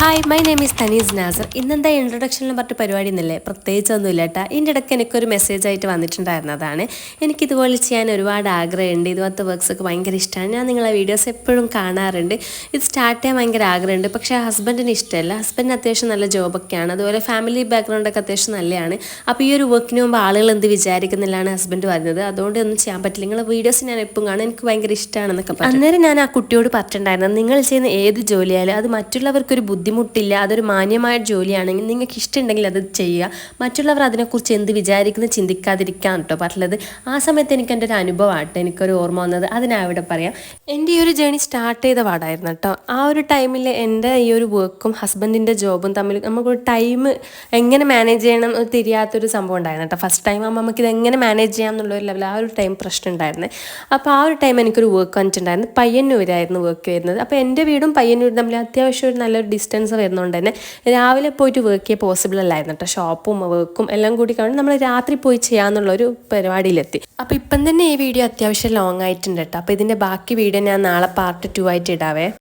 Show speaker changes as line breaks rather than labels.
Hi my name is Tanees Nasar ഇന്നെന്താ ഇൻട്രൊഡക്ഷനിലും പറഞ്ഞ പരിപാടി എന്നല്ലേ പ്രത്യേകിച്ചൊന്നുമില്ല കേട്ടോ ഇതിന്റെ ഇടയ്ക്ക് എനിക്കൊരു മെസ്സേജ് ആയിട്ട് വന്നിട്ടുണ്ടായിരുന്നതാണ്. എനിക്കിതുപോലെ ചെയ്യാൻ ഒരുപാട് ആഗ്രഹമുണ്ട്. ഇതുപോലത്തെ വർക്ക്സ് ഒക്കെ ഭയങ്കര ഇഷ്ടമാണ് ഞാൻ നിങ്ങളെ വീഡിയോസ് എപ്പോഴും കാണാറുണ്ട്. ഇത് സ്റ്റാർട്ട് ചെയ്യാൻ ഭയങ്കര ആഗ്രഹമുണ്ട്. പക്ഷേ ഹസ്ബൻഡിന് ഇഷ്ടമല്ല. ഹസ്ബൻഡിന് അത്യാവശ്യം നല്ല ജോബൊക്കെയാണ് അതുപോലെ ഫാമിലി ബാക്ക്ഗ്രൗണ്ടൊക്കെ അത്യാവശ്യം നല്ലതാണ്. അപ്പോൾ ഈ ഒരു വർക്കിന് മുമ്പ് ആളുകൾ എന്ത് വിചാരിക്കുന്നില്ലാണ് ഹസ്ബൻഡ് പറഞ്ഞത് അതുകൊണ്ട് ഒന്നും ചെയ്യാൻ പറ്റില്ല. നിങ്ങളെ വീഡിയോസ് ഞാൻ എപ്പോഴും കാണും. എനിക്ക് ഭയങ്കര ഇഷ്ടമാണെന്നൊക്കെ അന്നേരം ഞാൻ ആ കുട്ടിയോട് പറഞ്ഞിട്ടുണ്ടായിരുന്നു. നിങ്ങൾ ചെയ്യുന്ന ഏത് ജോലിയായാലും അത് മറ്റുള്ളവർക്കൊരു ബുദ്ധിമുട്ടില്ല അതൊരു മാന്യമായ ജോലിയാണെങ്കിൽ നിങ്ങൾക്ക് ഇഷ്ടമുണ്ടെങ്കിൽ അത് ചെയ്യുക. മറ്റുള്ളവർ അതിനെക്കുറിച്ച് എന്ത് വിചാരിക്കുന്നത് ചിന്തിക്കാതിരിക്കാൻ കേട്ടോ പറഞ്ഞത്. ആ സമയത്ത് എനിക്ക് എന്റെ ഒരു അനുഭവമാട്ടോ എനിക്കൊരു ഓർമ്മ വന്നത്. അതിനാ ഇവിടെ പറയാം. എന്റെ ഈ ഒരു ജേണി സ്റ്റാർട്ട് ചെയ്ത പാടായിരുന്നു കേട്ടോ. ആ ഒരു ടൈമിൽ എന്റെ ഈ ഒരു വർക്കും ഹസ്ബൻഡിന്റെ ജോബും തമ്മിൽ നമുക്കൊരു ടൈം എങ്ങനെ മാനേജ് ചെയ്യണം എന്ന് തിരിയാത്തൊരു സംഭവം ഉണ്ടായിരുന്നു കേട്ടോ. ഫസ്റ്റ് ടൈം ആകുമ്പോൾ ഇത് എങ്ങനെ മാനേജ് ചെയ്യാം എന്നുള്ളൊരു ലെവൽ ആ ഒരു ടൈം പ്രശ്നം ഉണ്ടായിരുന്നു. അപ്പോൾ ആ ഒരു ടൈം എനിക്കൊരു വർക്ക് വന്നിട്ടുണ്ടായിരുന്നു. പയ്യന്നൂരായിരുന്നു വർക്ക് വരുന്നത്. അപ്പോൾ എന്റെ വീടും പയ്യന്നൂരും തമ്മിൽ അത്യാവശ്യം ഒരു നല്ലൊരു ഡിസ്റ്റൻസ് വരുന്നതുകൊണ്ട് തന്നെ. രാവിലെ പോയിട്ട് വർക്ക് ചെയ്യാൻ പോസിബിൾ അല്ലായിരുന്നു കേട്ടോ ഷോപ്പും വർക്കും എല്ലാം കൂടി കണ്ട് നമ്മൾ രാത്രി പോയി ചെയ്യാമെന്നുള്ളൊരു പരിപാടിയിലെത്തി. അപ്പോൾ ഇപ്പം തന്നെ ഈ വീഡിയോ അത്യാവശ്യം ലോങ് ആയിട്ടുണ്ട് കേട്ടോ അപ്പോൾ ഇതിന്റെ ബാക്കി വീഡിയോ ഞാൻ നാളെ പാർട്ട് ടു ആയിട്ട് ഇടാവേ.